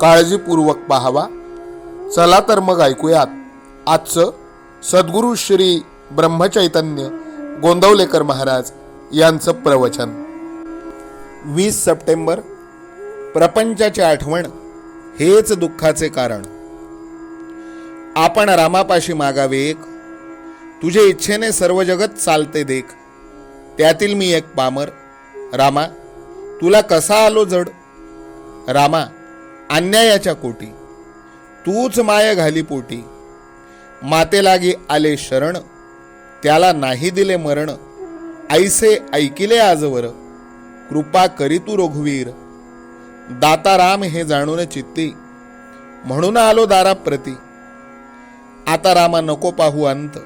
काळजीपूर्वक पाहावा. चला तर मग ऐकूयात. आजचं सद्गुरू श्री ब्रह्मचैतन्य गोंदवलेकर महाराज यांचं प्रवचन. वीस सप्टेंबर प्रपंचाची आठवण हेच दुःखाचे कारण. आपण रामापाशी मागावे एक. तुझे इच्छेने सर्व जगत चालते देख. त्यातील मी एक पामर. रामा तुला कसा आलो जड? रामा अन्यायाच्या कोटी. तूच माय घाली पोटी. माते लागी आले शरण. त्याला नाही दिले मरण. ऐसे ऐकिले आजवर. कृपा करी तू रघुवीर. दाता राम हे जाणून चित्ती. म्हणून आलो दारा प्रती आता रामा नको पाहू अंत.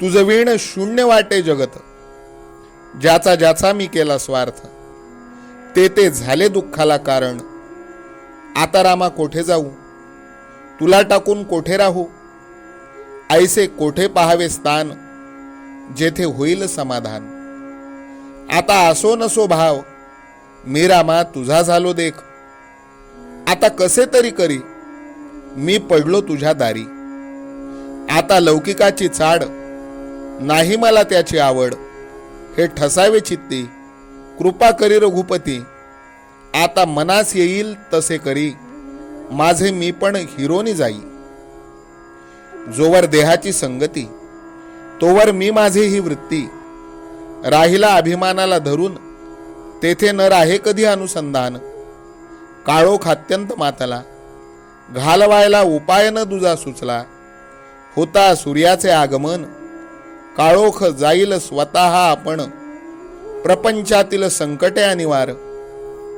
तुझं वीण शून्य वाटे जगत. ज्याचा ज्याचा मी केला स्वार्थ. ते ते झाले दुःखाला कारण. आता रामा कोठे जाऊ? तुला टाकून कोठे राहू? ऐसे कोठे पाहावे स्थान? जेथे होईल समाधान. आता असो नसो भाव मी रामा तुझा झालो देख. आता कसे तरी करी मी पडलो तुझ्या दारी. आता लौकिकाची चाड नाही मला त्याची आवड. हे ठसावे चित्ती कृपा करी रघुपती. आता मनास येईल तसे करी. माझे मी पण हिरोनी जाई. जोवर देहाची संगती तोवर मी माझी ही वृत्ती. राहिला अभिमानाला धरून तेथे न राहे कधी अनुसंधान. काळोख अत्यंत मातला घालवायला उपाय न दुजा सुचला. होता सूर्याचे आगमन काळोख जाईल स्वतः आपण. प्रपंचातील संकटे अनिवार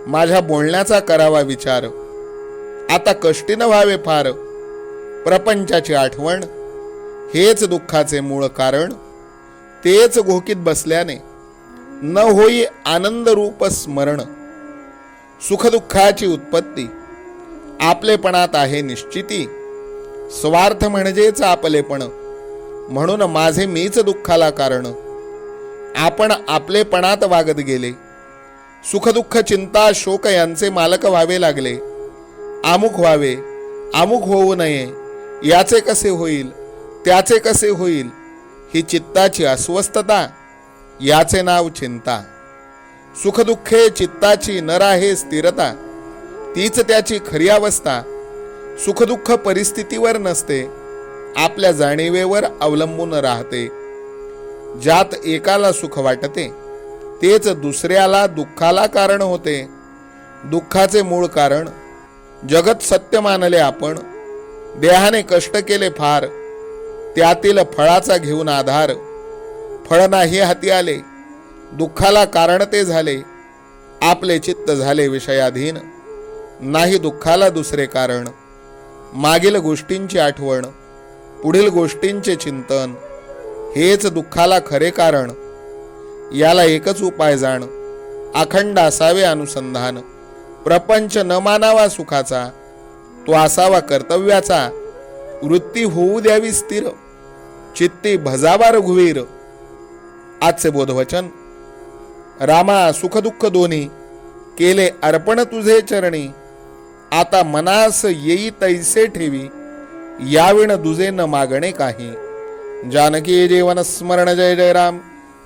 माझ्या बोलण्याचा करावा विचार. आता कष्टीनं व्हावे फार. प्रपंचाची आठवण हेच दुःखाचे मूळ कारण. तेच घोकीत बसल्याने न होई आनंदरूप स्मरण. सुखदुःखाची उत्पत्ती आपलेपणात आहे निश्चिती. स्वार्थ म्हणजेच आपलेपण. म्हणून माझे मीच दुःखाला कारण. आपण आपलेपणात वागत गेले. सुखदुःख चिंता शोक यांचे मालक व्हावे लागले. आमुख व्हावे आमुख होऊ नये याचे कसे होईल त्याचे कसे होईल ही चित्ताची अस्वस्थता याचे नाव चिंता. सुखदुःखे चित्ताची न राहे स्थिरता तीच त्याची खरी अवस्था. सुखदुःख परिस्थितीवर नसते आपल्या जाणीवेवर अवलंबून राहते. ज्यात एकाला सुख वाटते तेच दुसऱ्याला दुःखाला कारण होते. दुःखाचे मूळ कारण जगत सत्य मानले आपण देहाने कष्ट केले फार त्यातील फळाचा घेऊन आधार फळ नाही हाती आले दुःखाला कारण ते झाले आपले चित्त झाले विषयाधीन नाही दुःखाला दुसरे कारण मागील गोष्टींची आठवण पुढील गोष्टींचे चिंतन हेच दुःखाला खरे कारण. याला एकच उपाय जाण. अखंड असावे अनुसंधान. प्रपंच न मानावा सुखाचा. तो असावा कर्तव्याचा. वृत्ती होऊ द्यावी स्थिर. चित्ती भजावा रघुवीर. आजचे बोधवचन. रामा सुखदुःख दोन्ही. केले अर्पण तुझे चरणी. आता मनास येई तैसे ठेवी. याविण दुजे न मागणे काही. जानकी जीवन स्मरण जय जय राम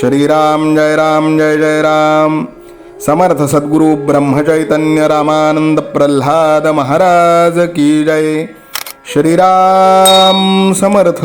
श्रीराम जय राम जय जय राम। समर्थ सद्गुरु ब्रह्मचैतन्य रामानंद प्रल्हाद महाराज की जय। श्रीराम समर्थ।